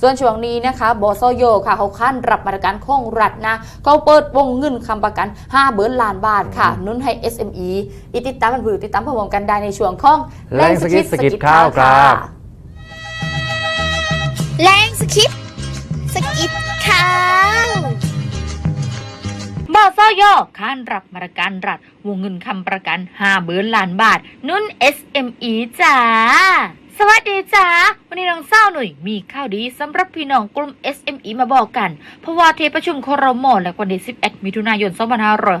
ส่วนช่วงนี้นะคะบสโยค่ะเขาขั้นรับมาตรการของรัฐนะเขาเปิดวงเงินคำประกัน 5 เบิร์นล้านบาทค่ะนุ่นให้ SME อีติดตามมันผือติดตามพร้อมกันได้ในช่วงของแรงสกิดสกิดข้าวครับแรงสคิปสกิดข่าวบสโยขั้นรับมาตรการรัฐวงเงินคำประกัน 5 เบิร์นล้านบาท นุ่น SME จ้า สวัสดีจ้าวันนี้น้องเศร้าหน่อยมีข่าวดีสำหรับพี่น้องกลุ่ม SME มาบอกกัน เพราะว่าที่ประชุมครมและวันที่ 11 มิถุนายน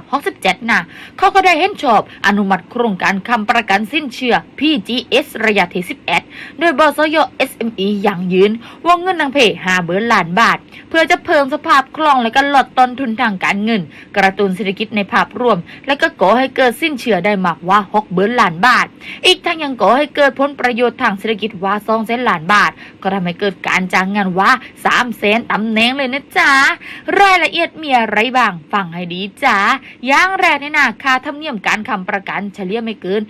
2567นะเขาก็ได้เห็นชอบอนุมัติโครงการคำประกันสิ้นเชื่อ PGS ระยะที่ 11 โดยบสย SME อย่างยืน วงเงินนางเพ5เบิร์นล้านบาท เพื่อจะเพิ่มสภาพคล่องและก็ลดต้นทุนทางการเงิน กระตุ้นเศรษฐกิจในภาพรวม และก็ก่อให้เกิดสิ้นเชื่อได้มากว่า6เบิร์นล้านบาท อีกทั้งยังก่อให้เกิดผลประโยชน์ทางเศรษฐกิจว่า2แสนล้านบาท ก็ทำให้เกิดการจ้างงานว่า3แสนตำแหน่งเลยนะจ๊ะรายละเอียดมีอะไรบ้างฟังให้ดีจ้าอย่างแรกเนี่ยนะค่าธรรมเนียมการคำประกันเฉลี่ยไม่เกิน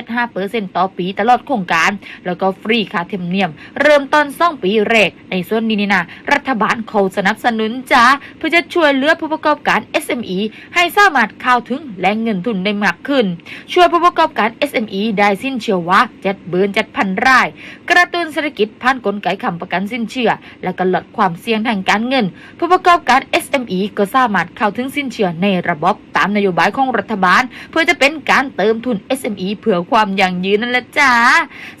1.75%ต่อปีตลอดโครงการ แล้วก็ฟรีค่าธรรมเนียม เริ่มต้น2ปีแรกในส่วนนี้นี่นะรัฐบาลเขาสนับสนุนจ้าเพื่อจะช่วยเหลือผู้ประกอบการ SME ให้สามารถเข้าถึงแหล่งเงินทุนได้มากขึ้น ช่วยผู้ประกอบการ SME ได้สิ้นเชื่อว่าเจ็ดเบิร์นเจ็ดพันราย กระตุ้นเศรษฐกิจผ่านกลไกคำประกันสินเชื่อ และก็ลดความเสี่ยงทางการเงิน ผู้ประกอบการ SME ก็สามารถเข้าถึงสินเชื่อในระบบตามนโยบายของรัฐบาล เพื่อจะเป็นการเติมทุน SME เพื่อความยั่งยืนนั่นแหละจ้า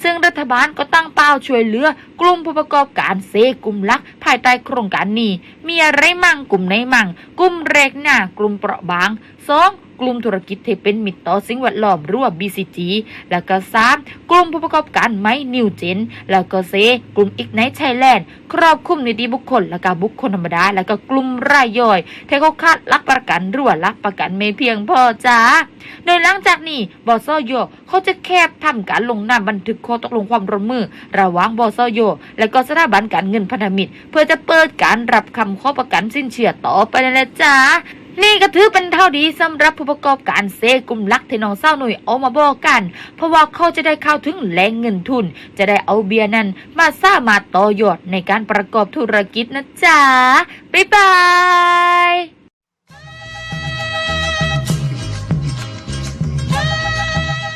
ซึ่งรัฐบาลก็ตั้งเป้าช่วยเหลือกลุ่มผู้ประกอบการเซกลุ่มลักภายใต้โครงการนี้มีอะไรมั่งกลุ่มไหนมั่งกลุ่มแรกหน้ากลุ่มเปราะบางสอง กลุ่มธุรกิจที่เป็นมิตรต่อสิ่งแวดล้อมรือว่า BCG แล้วก็สามกลุ่มผู้ประกอบการไม้นิวเจน แล้วก็เซกลุ่มอีกไนท์ไทยแลนด์ครอบคลุมนิติบุคคล แล้วก็บุคคลธรรมดา แล้วก็กลุ่มรายย่อยที่เขาคาดลักประกันรือว่าลักประกันไม่เพียงพอจ้าโดยหลังจากนี้บอสโยเขาจะแคบทำการลงนามบันทึกข้อตกลงความร่วมมือ ระหว่างบอสโยและก็สถาบันการเงินพันธมิตร เพื่อจะเปิดการรับคำข้อประกันสินเชื่อต่อไปนั่นแหละจ้า นี่ก็ถือเป็นเท่าดีสำหรับผู้ประกอบการเซกลุ่มลักที่น้องเศร้าหน่วยเอามาบอกกัน เพราะว่าเขาจะได้เข้าถึงแหล่งเงินทุน จะได้เอาเบียร์นั้น มาสร้างมาต่อยอดในการประกอบธุรกิจนะจ๊ะบ๊ายบาย